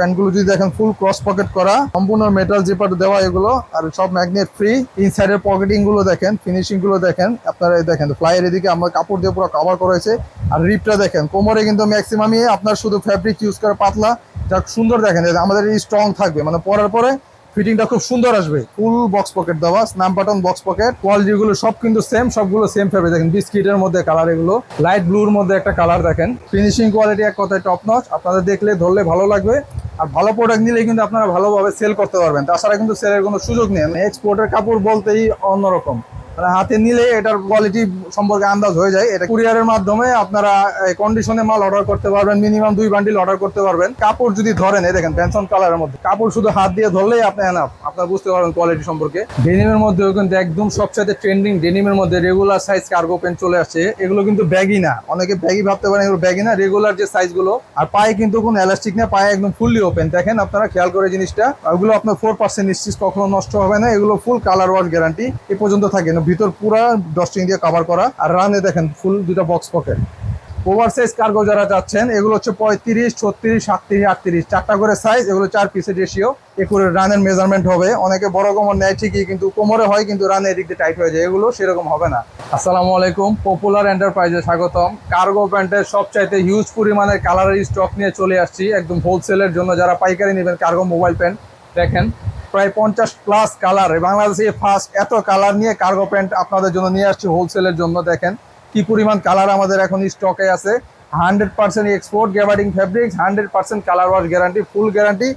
প্যান্টগুলো যদি দেখেন ফুল ক্রস পকেট করা, সম্পূর্ণ মেটাল জিপার দেওয়া এগুলো, আর সব ম্যাগনেট ফ্রি ইনসাইডের পকেটিংগুলো দেখেন ফিনিশিংগুলো দেখেন, আপনারা দেখেন ফ্লাইয়ের এদিকে আমরা কাপড় দিয়ে পুরো কভার করেছে আর রিপটা দেখেন, কোমরে কিন্তু ম্যাক্সিমামই আপনার শুধু ফ্যাব্রিক ইউজ করে পাতলা। যা সুন্দর দেখেন, আমাদের স্ট্রং থাকবে মানে পরার পরে ফিটিংটা খুব সুন্দর আসবে। ফুল বক্স পকেট দেওয়া snap button box pocket quality গুলো সব কিন্তু সেম সবগুলো সেম ফেবে দেখেন, বিস্কিটের মধ্যে কালার এগুলো। লাইট ব্লুর মধ্যে একটা কালার দেখেন। ফিনিশিং কোয়ালিটি এক কথায় টপ নচ আপনাদের দেখলে, ধরলে ভালো লাগবে। আর ভালো প্রোডাক্ট নিলে কিন্তু আপনারা ভালোভাবে সেল করতে পারবেন। তাছাড়া কিন্তু সেলের কোনো সুযোগ নেই। এক্সপোর্টের কাপড় বলতেই অন্যরকম। হাতে নিলে এটার কোয়ালিটি সম্পর্কে আন্দাজ হয়ে যায়। এটা কুরিয়ারের মাধ্যমে আপনারা কন্ডিশনে মাল অর্ডার করতে পারবেন মিনিমাম দুই বান্ডিল অর্ডার করতে পারবেন। কাপড় যদি ধরেন, এই দেখেন পেনশন কালারের মধ্যে। কাপড় শুধু হাত দিয়ে ধরলেই আপনি এনাফ আপনারা বুঝতে পারবেন কোয়ালিটি সম্পর্কে। ডেনিমের মধ্যে কিন্তু একদম সবচেয়ে ট্রেন্ডিং ডেনিমের মধ্যে রেগুলার সাইজ কার্গো প্যান্ট চলে আসছে। এগুলো কিন্তু ব্যাগি না। অনেকে ব্যাগি ভাবতে পারেন এগুলো ব্যাগি না রেগুলার যে সাইজগুলো, আর পায়ে কিন্তু কোনো এলাস্টিক না, পায়ে একদম ফুললি ওপেন দেখেন আপনারা, খেয়াল করে জিনিসটা। ওগুলো আপনার ফোর পার্সেন্ট নিশ্চিত কখনো নষ্ট হবে না। এগুলো ফুল কালার ওয়াশ গ্যারান্টি এ পর্যন্ত থাকে না। ভিতর পুরা ডস্টিং দিয়ে কভার করা। আর রানে দেখেন ফুল দুটো box pocket over size cargo যারা চাচ্ছেন এগুলো হচ্ছে পঁয়ত্রিশ, ছত্রিশ, সাতত্রিশ, আটত্রিশ। চারটা করে সাইজ এগুলো চার পিসের রেশিও একুরে করে রানের মেজারমেন্ট হবে। অনেকে বড় কোমর নেয় ঠিকই, কিন্তু কোমরে হয়, কিন্তু রানে এদিক দিয়ে টাইট হয়ে যায়। এগুলো সেরকম হবে না। আসসালামু আলাইকুম। পপুলার এন্টারপ্রাইজে স্বাগতম। কার্গো প্যান্টের সবচাইতে হিউজ পরিমাণের কালারের স্টক নিয়ে চলে আসছি। একদম হোলসেলের জন্য যারা পাইকারি নেবেন কার্গো মোবাইল প্যান্ট দেখেন প্রায় পঞ্চাশ প্লাস কালার বাংলাদেশে ফার্স্ট এত কালার নিয়ে কার্গো প্যান্ট আপনাদের জন্য নিয়ে আসছি হোলসেলের জন্য দেখেন। কি পরিমাণ কালার আমাদের এখন স্টকে আছে। Hundred percent export gabardine fabrics hundred percent colour wash guarantee full guarantee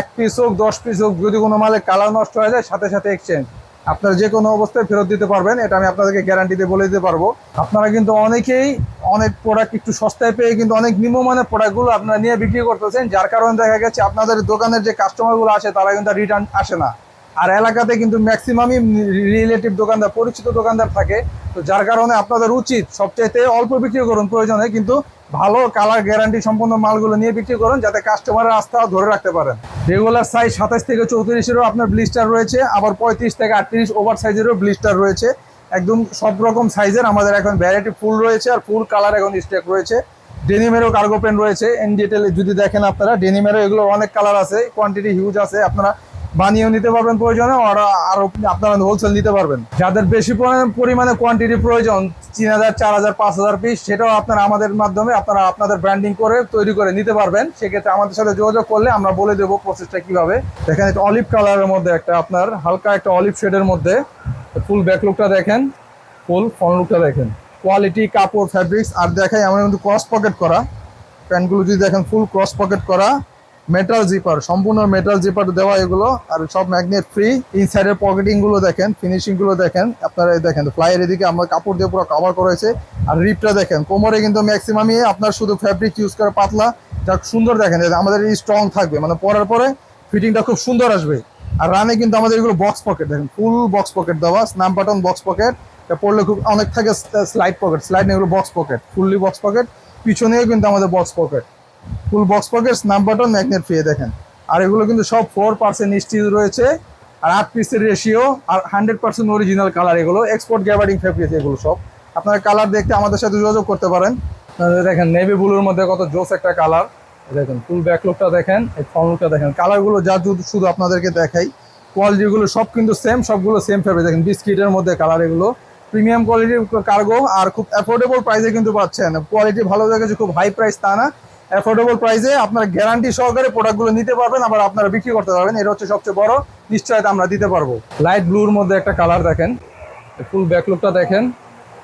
এক পিস হোক, দশ পিস হোক, যদি কোনো মালে কালার নষ্ট হয়ে যায়, সাথে সাথে এক্সচেঞ্জ আপনারা যে কোনো অবস্থায় ফেরত দিতে পারবেন, এটা আমি আপনাদেরকে গ্যারান্টি দিয়ে বলে দিতে পারব। আপনারা কিন্তু অনেকেই অনেক প্রোডাক্ট একটু সস্তায় পেয়ে কিন্তু অনেক নিম্নমানের প্রোডাক্টগুলো আপনারা নিয়ে বিক্রি করতেছেন, যার কারণে দেখা গেছে আপনাদের দোকানের যে কাস্টমারগুলো আসে তারা কিন্তু রিটার্ন আসে না। আর এলাকাতে কিন্তু ম্যাক্সিমামই রিলেটিভ দোকানদার, পরিচিত দোকানদার থাকে। তো যার কারণে আপনাদের উচিত সবচাইতে অল্প বিক্রি করুন প্রয়োজনে, কিন্তু ভালো কালার গ্যারান্টি সম্পন্ন মালগুলো নিয়ে বিক্রি করুন যাতে কাস্টমারের আস্থা ধরে রাখতে পারেন। রেগুলার সাইজ সাতাশ থেকে চৌত্রিশেরও আপনার ব্লিস্টার রয়েছে, আবার পঁয়ত্রিশ থেকে আটত্রিশ ওভার সাইজেরও ব্লিস্টার রয়েছে। একদম সব রকম সাইজের আমাদের এখন ভ্যারাইটি ফুল রয়েছে আর ফুল কালার এখন স্টেক রয়েছে। ডেনিমেরও কার্গো পেন রয়েছে এন ডিটেল যদি দেখেন আপনারা ডেনিমেরও এগুলো অনেক কালার আছে কোয়ান্টিটি হিউজ আছে, আপনারা বানিয়েও নিতে পারবেন প্রয়োজনে, আর আরও আপনারা হোলসেল নিতে পারবেন। যাদের বেশি পরিমাণে- কোয়ান্টিটি প্রয়োজন, তিন হাজার, চার হাজার, পাঁচ হাজার পিস সেটাও আপনারা আমাদের মাধ্যমে আপনারা আপনাদের ব্র্যান্ডিং করে তৈরি করে নিতে পারবেন। সেক্ষেত্রে আমাদের সাথে যোগাযোগ করলে আমরা বলে দেবো প্রসেসটা কীভাবে। দেখেন একটা অলিভ কালারের মধ্যে একটা আপনার হালকা একটা অলিভ শেডের মধ্যে ফুল ব্যাক লুকটা দেখেন ফুল ফ্রন্ট লুকটা দেখেন। কোয়ালিটি কাপড় ফ্যাব্রিক্স আর দেখাই আমরা কিন্তু ক্রস পকেট করা। প্যান্টগুলো যদি দেখেন ফুল ক্রস পকেট করা। মেটাল জিপার সম্পূর্ণ মেটাল জিপার দেওয়া এগুলো, আর সব ম্যাগনেট ফ্রি ইনসাইডের পকেটিংগুলো দেখেন ফিনিশিংগুলো দেখেন, আপনারা দেখেন ফ্লাইয়ের এদিকে আমরা কাপড় দিয়ে পুরো কভার করেছে আর রিপটা দেখেন, কোমরে কিন্তু ম্যাক্সিমামই আপনার শুধু ফ্যাব্রিক ইউজ করে পাতলা, যা সুন্দর দেখেন আমাদের স্ট্রং থাকবে মানে পরার পরে ফিটিংটা খুব সুন্দর আসবে। আর রানে কিন্তু আমাদের এগুলো বক্স পকেট দেখেন ফুল বক্স পকেট দেওয়া স্ন্যাপ বাটন বক্স পকেট পড়লে খুব অনেক থাকে স্লাইড পকেট স্লাইড এগুলো box pocket fully box pocket পিছনেও কিন্তু আমাদের box pocket full box pocket snap button magnet free দেখেন। আর এগুলো কিন্তু সব ফোর পার্সেন্ট স্টিচ রয়েছে। আর আট পিসের রেশিও আর হান্ড্রেড পার্সেন্ট অরিজিনাল কালার এগুলো এক্সপোর্ট গ্যাবার্ডিং ফেব্রিক এগুলো সব। আপনারা কালার দেখতে আমাদের সাথে যোগাযোগ করতে পারেন। দেখেন নেভি ব্লুর মধ্যে কত জোস একটা কালার দেখেন ফুল ব্যাকলুকটা দেখেন, এই ফ্রন্ট লুকটা দেখেন। কালারগুলো যা শুধু আপনাদেরকে দেখাই। কোয়ালিটিগুলো সব কিন্তু সেম সবগুলো সেম ফেব্রিক দেখেন বিস্কিটের মধ্যে কালার এগুলো। প্রিমিয়াম কোয়ালিটির কার্গো আর খুব অ্যাফোর্ডেবল প্রাইসে কিন্তু পাচ্ছেন। কোয়ালিটি ভালো দেখেছে, খুব হাই প্রাইস তা না। অ্যাফোর্ডেবল প্রাইসে আপনার গ্যারান্টি সহকারে প্রোডাক্টগুলো নিতে পারবেন, আবার আপনারা বিক্রি করতে পারবেন। এটা হচ্ছে সবচেয়ে বড় নিশ্চয়তা আমরা দিতে পারব। লাইট ব্লুর মধ্যে একটা কালার দেখেন। ফুল ব্যাক লুকটা দেখেন।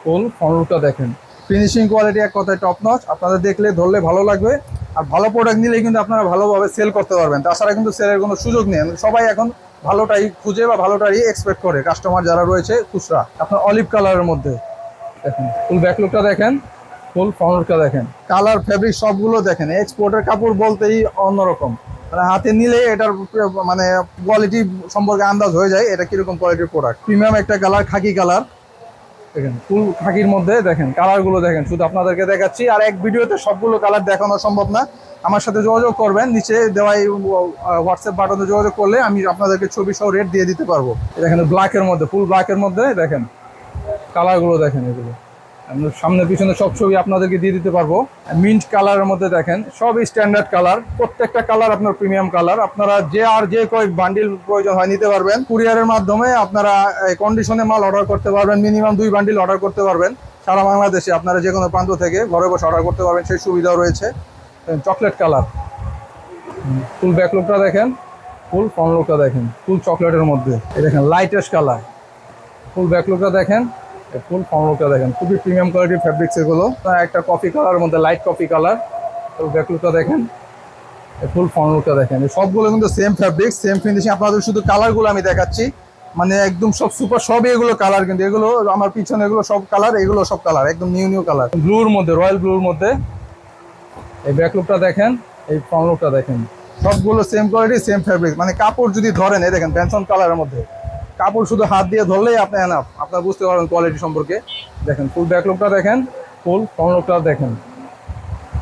ফুল ফ্রন্ট লুকটা দেখেন। ফিনিশিং কোয়ালিটি এক কথায় টপ নচ আপনাদের দেখলে, ধরলে ভালো লাগবে। আর ভালো প্রোডাক্ট নিলে কিন্তু আপনারা ভালোভাবে সেল করতে পারবেন। তাছাড়া কিন্তু সেলের কোনো সুযোগ নেই। সবাই এখন ভালোটাই খুঁজে বা ভালোটাই এক্সপেক্ট করে। কাস্টমার যারা রয়েছে, খুচরা। আপনার অলিভ কালারের মধ্যে। দেখেন ফুল ব্যাক লুকটা দেখেন। ফুল লুকটা দেখেন। কালার ফেব্রিক সবগুলো দেখেন। এক্সপোর্টের কাপড় বলতেই অন্যরকম। মানে হাতে নিলে এটার মানে কোয়ালিটি সম্পর্কে আন্দাজ হয়ে যায়, এটা কীরকম কোয়ালিটির প্রোডাক্ট প্রিমিয়াম একটা কালার, খাকি কালার। দেখেন, ফুল খাকির মধ্যে দেখেন, কালারগুলো দেখেন। শুধু আপনাদেরকে দেখাচ্ছি, আর এক ভিডিওতে সবগুলো কালার দেখানো সম্ভব না। আমার সাথে যোগাযোগ করবেন, নিচে দেওয়াই হোয়াটসঅ্যাপ বাটনে যোগাযোগ করলে আমি আপনাদেরকে ছবি সহ রেট দিয়ে দিতে পারব। দেখেন ব্ল্যাকের মধ্যে ফুল ব্ল্যাকের মধ্যে দেখেন, কালারগুলো দেখেন এগুলো। সামনে, পিছনে সব ছবি আপনাদেরকে দিয়ে দিতে পারব। মিন্ট কালারের মধ্যে দেখেন, সবই স্ট্যান্ডার্ড কালার। প্রত্যেকটা কালার আপনার প্রিমিয়াম কালার। আপনারা যে আর যে কয়েক বান্ডিল প্রয়োজন হয় নিতে পারবেন। কুরিয়ারের মাধ্যমে আপনারা কন্ডিশনে মাল অর্ডার করতে পারবেন। মিনিমাম দুই বান্ডিল অর্ডার করতে পারবেন। সারা বাংলাদেশে আপনারা যে কোনো প্রান্ত থেকে ঘরে বসে অর্ডার করতে পারবেন। সেই সুবিধাও রয়েছে। চকলেট কালার ফুল ব্যাকলুকটা দেখেন। ফুল ফ্রন্ট লুকটা দেখেন। ফুল চকলেটের মধ্যে। দেখেন লাইটেস্ট কালার ফুল ব্যাকলুকটা দেখেন। ফুল লুকটা দেখেন, খুবই প্রিমিয়াম কোয়ালিটির ফ্যাব্রিক্স এগুলো। একটা কফি কালারের মধ্যে লাইট কফি কালার ব্যাকলুকটা দেখেন ফুল লুকটা দেখেন। সবগুলো কিন্তু সেম ফ্যাব্রিক সেম ফিনিশিং আপনাদের শুধু কালারগুলো আমি দেখাচ্ছি। মানে একদম সব সুপার সবই এগুলো কালার কিন্তু। এগুলো, আমার পিছনে এগুলো সব কালার এগুলো সব কালার একদম নিউ নিউ কালার ব্লুর মধ্যে রয়্যাল ব্লুর মধ্যে। এই ব্যাক লুকটা দেখেন, এই লুকটা দেখেন। সবগুলো সেম কোয়ালিটি সেম ফ্যাব্রিক মানে কাপড় যদি ধরেন, এই দেখেন পেনশন কালারের মধ্যে। কাপড় শুধু হাত দিয়ে ধরলেই আপনি এনাফ আপনার বুঝতে পারবেন কোয়ালিটি সম্পর্কে। দেখেন ফুল ব্যাক লুকটা দেখেন ফুল ফ্রন্ট লুকটা দেখেন।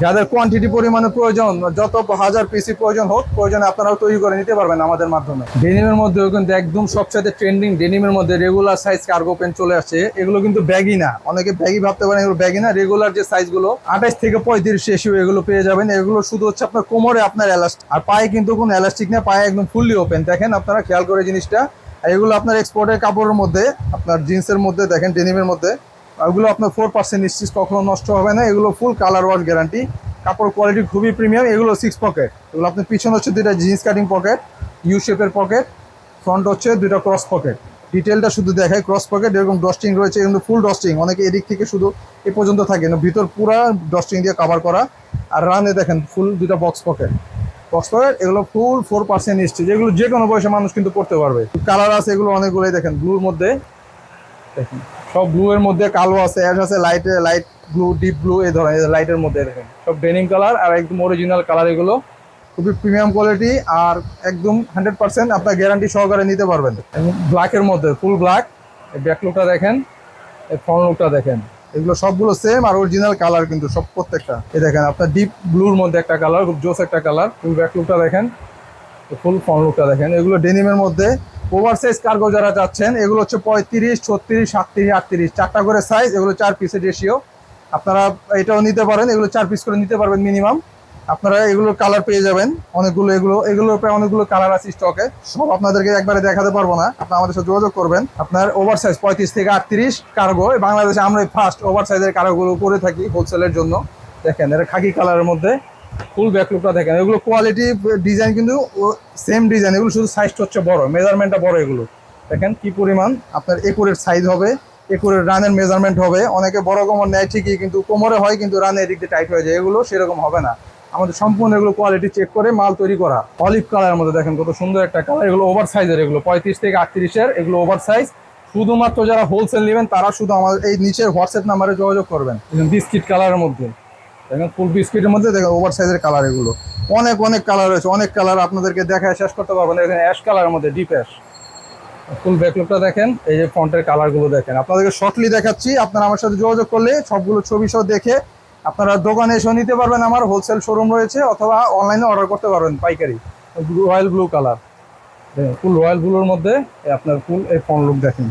যাদের কোয়ান্টিটি পরিমাণে প্রয়োজন, যত হাজার পিসি প্রয়োজন হোক, প্রয়োজনে আপনারাও তৈরি করে নিতে পারবেন আমাদের মাধ্যমে। ডেনিমের মধ্যেও কিন্তু একদম সবচেয়ে ট্রেন্ডিং ডেনিমের মধ্যে রেগুলার সাইজ কার্গো প্যান্ট চলে আসছে। এগুলো কিন্তু ব্যাগই না। অনেকে ব্যাগই ভাবতে পারেন এগুলো ব্যাগই না। রেগুলার যে সাইজগুলো আঠাশ থেকে পঁয়ত্রিশ রেশিও এগুলো পেয়ে যাবেন। এগুলো শুধু হচ্ছে আপনার কোমরে আপনার এলাস্টিক আর পায়ে কিন্তু কোনো এলাস্টিক না, পায়ে একদম ফুললি ওপেন দেখেন আপনারা, খেয়াল করে জিনিসটা। এগুলো আপনার এক্সপোর্টের কাপড়ের মধ্যে, আপনার জিন্সের মধ্যে, দেখেন ডেনিমের মধ্যে ওগুলো আপনার ফোর পার্সেন্ট নিশ্চিত কখনো নষ্ট হবে না। এগুলো ফুল কালার ওয়াশ গ্যারান্টি কাপড় কোয়ালিটি খুবই প্রিমিয়াম এগুলো সিক্স পকেট এগুলো আপনার পিছনে হচ্ছে দুইটা জিন্স কাটিং পকেট ইউ শেপের পকেট ফ্রন্ট হচ্ছে দুইটা ক্রস পকেট ডিটেলটা শুধু দেখায় ক্রস পকেট এরকম ডস্টিং রয়েছে কিন্তু ফুল ডস্টিং অনেকে এদিক থেকে শুধু এ পর্যন্ত থাকে না, ভিতর পুরা ডস্টিং দিয়ে কাভার করা। আর রানে দেখেন ফুল দুটা বক্স পকেট পকেট এগুলো ফুল ফোর পার্সেন্ট ইস্টি যেগুলো যে কোনো বয়সে মানুষ কিন্তু পড়তে পারবে। কালার আছে, এগুলো অনেকগুলোই দেখেন ব্লুর মধ্যে। দেখেন, সব ব্লু এর মধ্যে কালো আছে অ্যাশ আছে light light blue deep blue এই ধরনের লাইটের মধ্যে দেখেন, সব ডেনিম কালার আর একদম অরিজিনাল কালার এগুলো। খুবই প্রিমিয়াম কোয়ালিটি আর একদম হান্ড্রেড পার্সেন্ট আপনার গ্যারান্টি সহকারে নিতে পারবেন। ব্ল্যাকের মধ্যে ফুল ব্ল্যাক ব্যাক লুকটা দেখেন ফ্রন্ট লুকটা দেখেন। এগুলো সবগুলো সেম আর অরিজিনাল কালার কিন্তু সব প্রত্যেকটা। এই দেখেন, আপনার ডিপ ব্লুর মধ্যে একটা কালার খুব জোস একটা কালার ফুল ব্যাক লুকটা দেখেন ফুল ফ্রন্ট লুকটা দেখেন। এগুলো ডেনিমের মধ্যে। ওভার সাইজ কার্গো যারা যাচ্ছেন এগুলো হচ্ছে পঁয়ত্রিশ, ছত্রিশ, সাতত্রিশ, আটত্রিশ। চারটা করে সাইজ এগুলো চার পিসের রেশিও আপনারা এটাও নিতে পারেন, এগুলো চার পিস করে নিতে পারবেন মিনিমাম আপনারা এগুলো কালার পেয়ে যাবেন। অনেকগুলো এগুলো, এগুলোর প্রায় অনেকগুলো কালার আছে স্টকে সব আপনাদেরকে একবারে দেখাতে পারব না। আপনার আমাদের সাথে যোগাযোগ করবেন। আপনার ওভার সাইজ পঁয়ত্রিশ থেকে আটত্রিশ কার্গো বাংলাদেশে আমরা ফার্স্ট ওভার সাইজের কার্গোগুলো করে থাকি হোলসেলের জন্য। দেখেন এটা খাকি কালারের মধ্যে ফুল ব্যাকলুকটা দেখেন। এগুলো কোয়ালিটি ডিজাইন কিন্তু সেম ডিজাইন এগুলো শুধু সাইজটা হচ্ছে বড় মেজারমেন্টটা বড় এগুলো। দেখেন কি পরিমাণ। আপনার একুরের সাইজ হবে, একুরের রানের মেজারমেন্ট হবে। অনেকে বড় কোমর নেয় ঠিকই, কিন্তু কোমরে হয়, কিন্তু রানে এদিক দিয়ে টাইট হয়ে যায়। এগুলো সেরকম হবে না। আমাদের সম্পূর্ণ এগুলো কোয়ালিটি চেক করে মাল তৈরি করা। অলিভ কালারের মধ্যে দেখেন কত সুন্দর একটা কালার এগুলো ওভার সাইজের এগুলো, পঁয়ত্রিশ থেকে আটত্রিশের এগুলো ওভার সাইজ শুধুমাত্র যারা হোলসেল নেবেন, তারা শুধু আমাদের এই নিচের হোয়াটসঅ্যাপ নাম্বারে যোগাযোগ করবেন। বিস্কিট কালারের মধ্যে। দেখেন ফুল বিস্কিটের মধ্যে দেখেন ওভার সাইজের কালার এগুলো। অনেক অনেক কালার রয়েছে। অনেক কালার আপনাদেরকে দেখায় শেষ করতে পারবেন এখানে অ্যাশ কালারের মধ্যে ডিপ অ্যাশ ফুল ব্যাকলুকটা দেখেন, এই যে ফ্রন্টের কালারগুলো দেখেন। আপনাদেরকে শর্টলি দেখাচ্ছি। আপনারা আমার সাথে যোগাযোগ করলে সবগুলো ছবি সহ দেখে আপনারা দোকানে এসেও নিতে পারবেন আমার হোলসেল শোরুম রয়েছে অথবা অনলাইনে অর্ডার করতে পারবেন পাইকারি। Royal blue colour full royal ব্লুর মধ্যে আপনার ফুল এই ফ্রন্ট লুক দেখেন।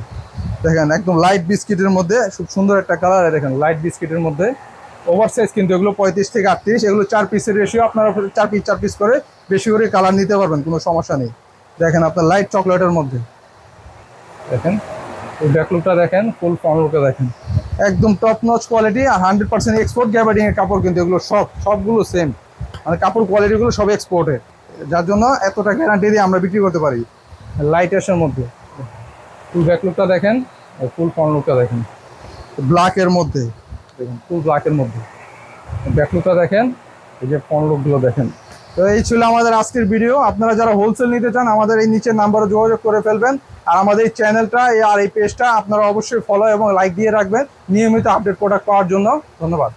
দেখেন একদম লাইট বিস্কিটের মধ্যে খুব সুন্দর একটা কালার দেখেন লাইট বিস্কিটের মধ্যে। ওভার সাইজ কিন্তু এগুলো পঁয়ত্রিশ থেকে আটত্রিশ এগুলো চার পিসের রেশিও আপনারা চার পিস চার পিস করে বেশি করে কালার নিতে পারবেন কোনো সমস্যা নেই। দেখেন আপনার লাইট চকলেটের মধ্যে। দেখেন এই ব্যাকলুকটা দেখেন ফুল ফ্রন্ট লুকটা দেখেন। একদম টপ নচ কোয়ালিটি আর হান্ড্রেড পার্সেন্ট এক্সপোর্ট গ্যাবার্ডিং এর কাপড় কিন্তু এগুলো সব সবগুলো সেম মানে কাপড় কোয়ালিটিগুলো সব এক্সপোর্টের যার জন্য এতটা গ্যারান্টি দিয়ে আমরা বিক্রি করতে পারি। লাইট অ্যাশের মধ্যে ফুল ব্যাকলুকটা দেখেন আর ফুল ফ্রন্ট লুকটা দেখেন। ব্ল্যাকের মধ্যে। দেখুন ফুল ব্ল্যাকের মধ্যে। ব্যাকলুকটা দেখেন এই যে ফ্রন্ট লুকগুলো দেখেন। তো এই ছিল আমাদের আজকের ভিডিও আপনারা যারা হোলসেল নিতে চান আমাদের এই নিচের নাম্বারে যোগাযোগ করে ফেলবেন। আর আমাদের এই চ্যানেলটা আর এই পেজটা আপনারা অবশ্যই ফলো এবং লাইক দিয়ে রাখবেন। নিয়মিত আপডেট প্রোডাক্ট পাওয়ার জন্য ধন্যবাদ।